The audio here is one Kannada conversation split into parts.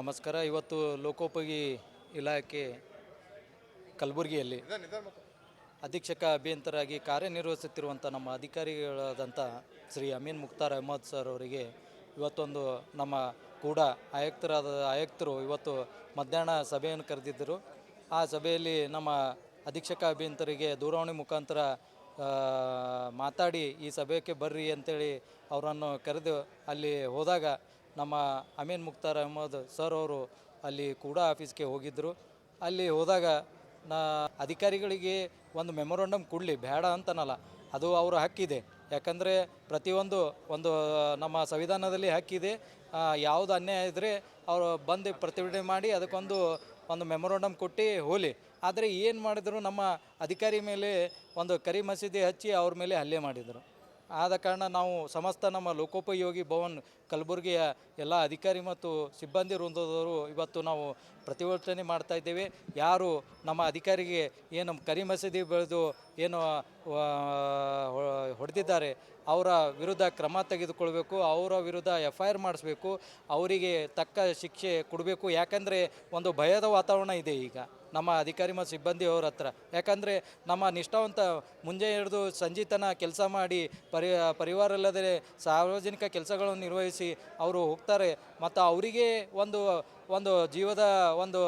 ನಮಸ್ಕಾರ. ಇವತ್ತು ಲೋಕೋಪಯೋಗಿ ಇಲಾಖೆ ಕಲಬುರಗಿಯಲ್ಲಿ ಅಧೀಕ್ಷಕ ಅಭಿಯಂತರಾಗಿ ಕಾರ್ಯನಿರ್ವಹಿಸುತ್ತಿರುವಂಥ ನಮ್ಮ ಅಧಿಕಾರಿಗಳಾದಂಥ ಶ್ರೀ ಅಮೀನ್ ಮುಕ್ತಾರ್ ಅಹಮದ್ ಸರ್ ಅವರಿಗೆ ಇವತ್ತೊಂದು ನಮ್ಮ ಕೂಡ ಆಯುಕ್ತರಾದ ಆಯುಕ್ತರು ಇವತ್ತು ಮಧ್ಯಾಹ್ನ ಸಭೆಯನ್ನು ಕರೆದಿದ್ದರು. ಆ ಸಭೆಯಲ್ಲಿ ನಮ್ಮ ಅಧೀಕ್ಷಕ ಅಭಿಯಂತರಿಗೆ ದೂರವಾಣಿ ಮುಖಾಂತರ ಮಾತಾಡಿ ಈ ಸಭೆಗೆ ಬರ್ರಿ ಅಂತೇಳಿ ಅವರನ್ನು ಕರೆದು ಅಲ್ಲಿ ಹೋದಾಗ ನಮ್ಮ ಅಮೀನ್ ಮುಕ್ತಾರ್ ಅಹಮದ್ ಸರ್ ಅವರು ಅಲ್ಲಿ ಕೂಡ ಆಫೀಸ್ಗೆ ಹೋಗಿದ್ದರು ಅಲ್ಲಿ ಹೋದಾಗ ನಾ ಅಧಿಕಾರಿಗಳಿಗೆ ಒಂದು ಮೆಮೊರಾಂಡಮ್ ಕೊಡಲಿ, ಬೇಡ ಅಂತನಲ್ಲ, ಅದು ಅವರ ಹಕ್ಕಿದೆ ಯಾಕಂದರೆ ಪ್ರತಿಯೊಂದು ಒಂದು, ನಮ್ಮ ಸಂವಿಧಾನದಲ್ಲಿ ಹಕ್ಕಿದೆ ಯಾವುದು ಅನ್ಯಾಯ ಇದ್ದರೆ ಅವರು ಬಂದು ಪ್ರತಿಭಟನೆ ಮಾಡಿ ಅದಕ್ಕೊಂದು, ಒಂದು ಮೆಮೊರಾಂಡಮ್ ಕೊಟ್ಟು ಹೋಲಿ. ಆದರೆ ಏನು ಮಾಡಿದ್ರು ನಮ್ಮ ಅಧಿಕಾರಿ ಮೇಲೆ ಒಂದು ಕರಿ ಮಸೀದಿ ಹಚ್ಚಿ ಅವ್ರ ಮೇಲೆ ಹಲ್ಲೆ ಮಾಡಿದರು. ಆದ ಕಾರಣ ನಾವು ಸಮಸ್ತ ನಮ್ಮ ಲೋಕೋಪಯೋಗಿ ಭವನ್ ಕಲಬುರಗಿಯ ಎಲ್ಲ ಅಧಿಕಾರಿ ಮತ್ತು ಸಿಬ್ಬಂದಿ ವೃಂದದವರು ಇವತ್ತು ನಾವು ಪ್ರತಿಭಟನೆ ಮಾಡ್ತಾ ಇದ್ದೇವೆ. ಯಾರು ನಮ್ಮ ಅಧಿಕಾರಿಗೆ ಏನು ಕರಿ ಮಸೀದಿ ಬೆಳೆದು ಏನು ಹೊಡೆದಿದ್ದಾರೆ, ಅವರ ವಿರುದ್ಧ ಕ್ರಮ ತೆಗೆದುಕೊಳ್ಬೇಕು, ಅವರ ವಿರುದ್ಧ ಎಫ್ ಐ ಆರ್ ಮಾಡಿಸ್ಬೇಕು, ಅವರಿಗೆ ತಕ್ಕ ಶಿಕ್ಷೆ ಕೊಡಬೇಕು. ಯಾಕಂದರೆ ಒಂದು ಭಯದ ವಾತಾವರಣ ಇದೆ ಈಗ ನಮ್ಮ ಅಧಿಕಾರಿ ಮತ್ತು ಸಿಬ್ಬಂದಿಯವರ ಹತ್ರ. ಯಾಕಂದರೆ ನಮ್ಮ ನಿಷ್ಠಾವಂತ ಮುಂಜೆ ಹಿಡಿದು ಸಂಜೆ ಕೆಲಸ ಮಾಡಿ ಪರಿ, ಪರಿವಾರ ಇಲ್ಲದೆ ಸಾರ್ವಜನಿಕ ಕೆಲಸಗಳನ್ನು ನಿರ್ವಹಿಸಿ ಅವರು ಹೋಗ್ತಾರೆ. ಮತ್ತು ಅವರಿಗೆ ಒಂದು ಒಂದು ಜೀವದ ಒಂದು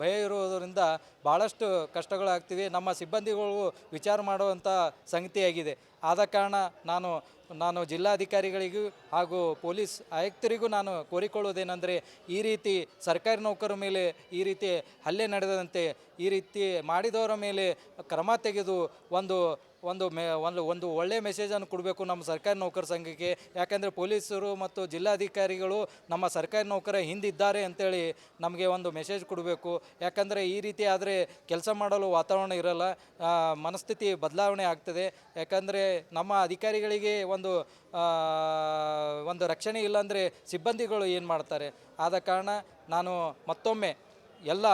ಭಯ ಇರುವುದರಿಂದ ಭಾಳಷ್ಟು ಕಷ್ಟಗಳಾಗ್ತಿವೆ. ನಮ್ಮ ಸಿಬ್ಬಂದಿಗಳು ವಿಚಾರ ಮಾಡುವಂಥ ಸಂಗತಿಯಾಗಿದೆ. ಆದ ಕಾರಣ ನಾನು ನಾನು ಜಿಲ್ಲಾಧಿಕಾರಿಗಳಿಗೂ ಹಾಗೂ ಪೊಲೀಸ್ ಆಯುಕ್ತರಿಗೂ ನಾನು ಕೋರಿಕೊಳ್ಳುವುದೇನೆಂದರೆ, ಈ ರೀತಿ ಸರ್ಕಾರಿ ನೌಕರರ ಮೇಲೆ ಈ ರೀತಿ ಹಲ್ಲೆ ನಡೆದಂತೆ, ಈ ರೀತಿ ಮಾಡಿದವರ ಮೇಲೆ ಕ್ರಮ ತೆಗೆದು ಒಂದು ಒಂದು ಮೆ, ಒಂದು ಒಂದು ಒಳ್ಳೆಯ ಮೆಸೇಜನ್ನು ಕೊಡಬೇಕು ನಮ್ಮ ಸರ್ಕಾರಿ ನೌಕರ ಸಂಘಕ್ಕೆ. ಯಾಕೆಂದರೆ ಪೊಲೀಸರು ಮತ್ತು ಜಿಲ್ಲಾಧಿಕಾರಿಗಳು ನಮ್ಮ ಸರ್ಕಾರಿ ನೌಕರ ಹಿಂದಿದ್ದಾರೆ ಅಂತೇಳಿ ನಮಗೆ ಒಂದು ಮೆಸೇಜ್ ಕೊಡಬೇಕು. ಯಾಕಂದರೆ ಈ ರೀತಿ ಆದರೆ ಕೆಲಸ ಮಾಡಲು ವಾತಾವರಣ ಇರಲ್ಲ ಮನಸ್ಥಿತಿ ಬದಲಾವಣೆ ಆಗ್ತದೆ. ಯಾಕಂದರೆ ನಮ್ಮ ಅಧಿಕಾರಿಗಳಿಗೆ ಒಂದು ಒಂದು ರಕ್ಷಣೆ ಇಲ್ಲಾಂದರೆ ಸಿಬ್ಬಂದಿಗಳು ಏನು ಮಾಡ್ತಾರೆ? ಆದ ಕಾರಣ ನಾನು ಮತ್ತೊಮ್ಮೆ ಎಲ್ಲ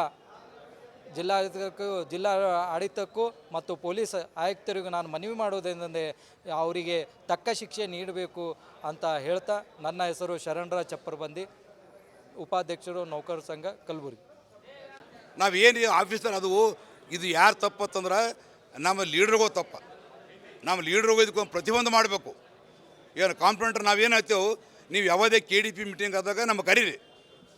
ಜಿಲ್ಲಾಡಳಿತಕ್ಕೂ ಜಿಲ್ಲಾ ಆಡಳಿತಕ್ಕೂ ಮತ್ತು ಪೊಲೀಸ್ ಆಯುಕ್ತರಿಗೂ ನಾನು ಮನವಿ ಮಾಡುವುದೇನೆಂದರೆ ಅವರಿಗೆ ತಕ್ಕ ಶಿಕ್ಷೆ ನೀಡಬೇಕು ಅಂತ ಹೇಳ್ತಾ ನನ್ನ ಹೆಸರು ಶರಣರ ಚಪ್ಪರ್ಬಂದಿ, ಉಪಾಧ್ಯಕ್ಷರು ನೌಕರ ಸಂಘ ಕಲಬುರಗಿ. ನಾವು ಏನು ಆಫೀಸರ್ ಅದು ಇದು ಯಾರು ತಪ್ಪತ್ತಂದ್ರೆ ನಮ್ಮ ಲೀಡ್ರಿಗೂ ತಪ್ಪ. ನಮ್ಮ ಲೀಡ್ರಿಗೂ ಇದಕ್ಕೊಂದು ಪ್ರತಿಬಂಧ ಮಾಡಬೇಕು. ಏನು ಕಾಂಪ್ಲೇಂಟ್ರ್ ನಾವೇನು ಹೇಳ್ತೇವೆ, ನೀವು ಯಾವುದೇ ಕೆ ಮೀಟಿಂಗ್ ಆದಾಗ ನಮ್ಮ ಕರೀರಿ.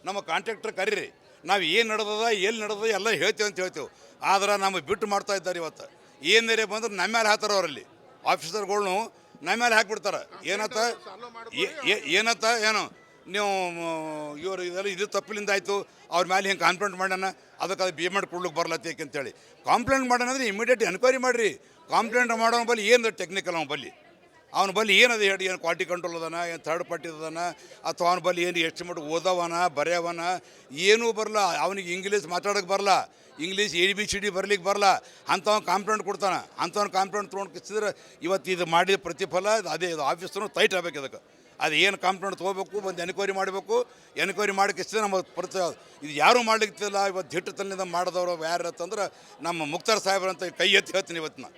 ನಮ್ಮ ಕಾಂಟ್ರಾಕ್ಟರ್ ಕರೀರಿ. ನಾವು ಏನು ನಡೆದದ ಎಲ್ಲಿ ನಡೆದದ ಎಲ್ಲ ಹೇಳ್ತೀವಿ ಅಂತ ಹೇಳ್ತೇವೆ. ಆದ್ರೆ ನಮಗೆ ಬಿಟ್ಟು ಮಾಡ್ತಾ ಇದ್ದಾರೆ ಇವತ್ತು. ಏನೇ ಬಂದ್ರೆ ನಮ್ಮ ಮೇಲೆ ಹಾಕ್ತಾರೆ ಅವರಲ್ಲಿ. ಆಫೀಸರ್ಗಳ್ನು ನಮ್ಮ ಮೇಲೆ ಹಾಕ್ಬಿಡ್ತಾರೆ. ಏನತ್ತ? ಏನತ್ತ? ಏನು? ನೀವು, ಇವರು ಇದೆಲ್ಲ ಇದು ತಪ್ಪಿಲಿಂದ ಆಯಿತು. ಅವ್ರ ಮೇಲೆ ಹಿಂಗೆ ಕಾಂಪ್ಲೇಂಟ್ ಮಾಡೋಣ ಅದಕ್ಕೆ ಅದು ಮಾಡಿ ಕೊಡ್ಲಿಕ್ಕೆ ಬರಲತ್ತೇಕೆ ಅಂತೇಳಿ. ಕಾಂಪ್ಲೇಂಟ್ ಮಾಡೋಣ ಅಂದರೆ ಇಮಿಡಿಯೇಟ್ ಎನ್ಕ್ವೈರಿ ಮಾಡಿರಿ. ಕಾಂಪ್ಲೇಂಟ್ ಮಾಡೋಣ ಬಲ್ಲಿ ಏನು ಟೆಕ್ನಿಕಲ್ ಅವನ ಬಲ್ಲಿ? ಅವನ ಬಲ್ಲಿ ಏನದು ಹೇಳಿ, ಏನು ಕ್ವಾಲಿಟಿ ಕಂಟ್ರೋಲ್ ಅದಾನ, ಏನು ಥರ್ಡ್ ಪಾರ್ಟಿ ಅದಾನ, ಅಥವಾ ಅವನ ಬಲ್ಲಿ ಏನು ಎಷ್ಟು ಮಟ್ಟಿಗೆ ಓದವನ, ಬರೆಯವನ, ಏನೂ ಬರಲ್ಲ ಅವನಿಗೆ ಇಂಗ್ಲೀಷ್ ಮಾತಾಡೋಕೆ ಬರಲ್ಲ English A B C D ಬರ್ಲಿಕ್ಕೆ ಬರಲ್ಲ ಅಂಥವ್ನು ಕಾಂಪ್ಲೇಂಟ್ ಕೊಡ್ತಾನೆ, ಅಂಥವ್ನು ಕಾಂಪ್ಲೇಂಟ್ ತೊಗೊಂಡು ಕಿಸಿದ್ರೆ ಇವತ್ತು ಇದು ಮಾಡಿದ ಪ್ರತಿಫಲ, ಅದು ಇದು ಆಫೀಸ್ನು ಟೈಟ್ ಆಗಬೇಕು ಅದಕ್ಕೆ. ಅದು ಏನು ಕಾಂಪ್ಲೇಂಟ್ ತೊಗೋಬೇಕು ಒಂದು ಎನ್ಕ್ವೈರಿ ಮಾಡಬೇಕು ಎನ್ಕ್ವೈರಿ ಕಿಸಿದ್ರೆ ನಮ್ಮ ಪ್ರತಿ, ಇದು ಯಾರೂ ಮಾಡ್ಲಿಕ್ತಿಲ್ಲ ಇವತ್ತು ಹಿಟ್ಟು ತಲ್ಲಿಂದ ಮಾಡಿದವರು ಯಾರು ಅಂತಂದ್ರೆ ನಮ್ಮ ಮುಕ್ತಾರ್ ಸಾಹೇಬ್ರಂತ ಕೈ ಎತ್ತಿ ಹೇಳ್ತೀನಿ ಇವತ್ತಿನ.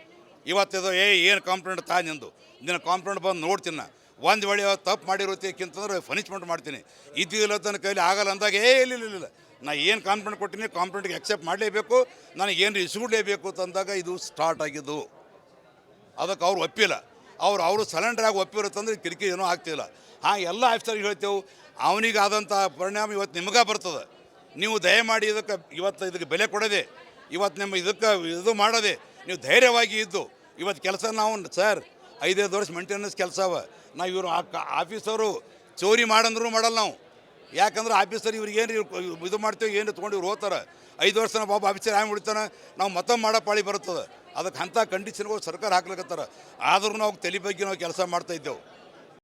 ಇವತ್ತಿದು, ಏ, ಏನು ಕಾಂಪ್ಲೇಂಟ್ ತಾ ನಿಂದು? ನಿನ್ನ ಕಾಂಪ್ಲೇಂಟ್ ಬಂದು ನೋಡ್ತೀನಿ. ನಾ ಒಂದು ವೇಳೆ ತಪ್ಪು ಮಾಡಿರೋದಕ್ಕಿಂತಂದ್ರೆ ಪನಿಷ್ಮೆಂಟ್ ಮಾಡ್ತೀನಿ. ಇದ್ದಿಲ್ಲ ತನ್ನ ಕೈಲಿ ಆಗಲ್ಲ ಅಂದಾಗ, ಏ, ಇಲ್ಲ ಇಲ್ಲ ನಾ ಏನು ಕಾಂಪ್ಲೇಂಟ್ ಕೊಟ್ಟಿನಿ ಕಾಂಪ್ಲೇಂಟ್ಗೆ ಎಕ್ಸೆಪ್ಟ್ ಮಾಡಲೇಬೇಕು. ನನಗೇನು ಇಸ್ಕೊಡ್ಲೇಬೇಕು ಅಂತಂದಾಗ ಇದು ಸ್ಟಾರ್ಟ್ ಆಗಿದ್ದು. ಅದಕ್ಕೆ ಅವ್ರು ಒಪ್ಪಿಲ್ಲ. ಅವ್ರು, ಅವರು ಸಲೆಂಡರ್ ಆಗಿ ಒಪ್ಪಿರುತ್ತಂದ್ರೆ ಕಿರಿಕಿ ಏನೂ ಆಗ್ತಿಲ್ಲ ಹಾಂ, ಎಲ್ಲ ಆಫೀಸರ್ಗೆ ಹೇಳ್ತೇವೆ ಅವನಿಗಾದಂಥ ಪರಿಣಾಮ ಇವತ್ತು ನಿಮಗೆ ಬರ್ತದೆ. ನೀವು ದಯಮಾಡಿ ಇದಕ್ಕೆ, ಇವತ್ತು ಇದಕ್ಕೆ ಬೆಲೆ ಕೊಡದೆ, ಇವತ್ತು ನಿಮ್ಮ ಇದಕ್ಕೆ ಇದು ಮಾಡೋದೆ ನೀವು ಧೈರ್ಯವಾಗಿ ಇದ್ದು, ಇವತ್ತು ಕೆಲಸ ನಾವು, ಸರ್, ಐದೈದು ವರ್ಷ ಮೇಂಟೆನೆನ್ಸ್ ಕೆಲಸ ಅವ. ನಾವು ಇವರು ಆಫೀಸರು ಚೋರಿ ಮಾಡಂದ್ರು ಮಾಡಲ್ಲ ನಾವು. ಯಾಕಂದ್ರೆ ಆಫೀಸರ್ ಇವ್ರಿಗೆ ಏನು ಇದು ಮಾಡ್ತೇವೆ, ಏನು ತೊಗೊಂಡು ಇವ್ರು ಹೋಗ್ತಾರೆ. ಐದು ವರ್ಷ ನಾವು ಬಾಬು ಆಫೀಸರ್ ಹ್ಯಾಂಗೆ ಬಿಡ್ತಾನೆ ನಾವು ಮತ್ತೊಮ್ಮೆ ಮಾಡೋ ಪಾಳಿ ಬರ್ತದೆ ಅದಕ್ಕೆ ಅಂಥ ಕಂಡೀಷನ್ಗಳು ಸರ್ಕಾರ ಹಾಕ್ಲಿಕತ್ತಾರ. ಆದರೂ ನಾವು ತಲೆ ಬಗ್ಗೆ ನಾವು ಕೆಲಸ ಮಾಡ್ತಾ ಇದ್ದೆವು.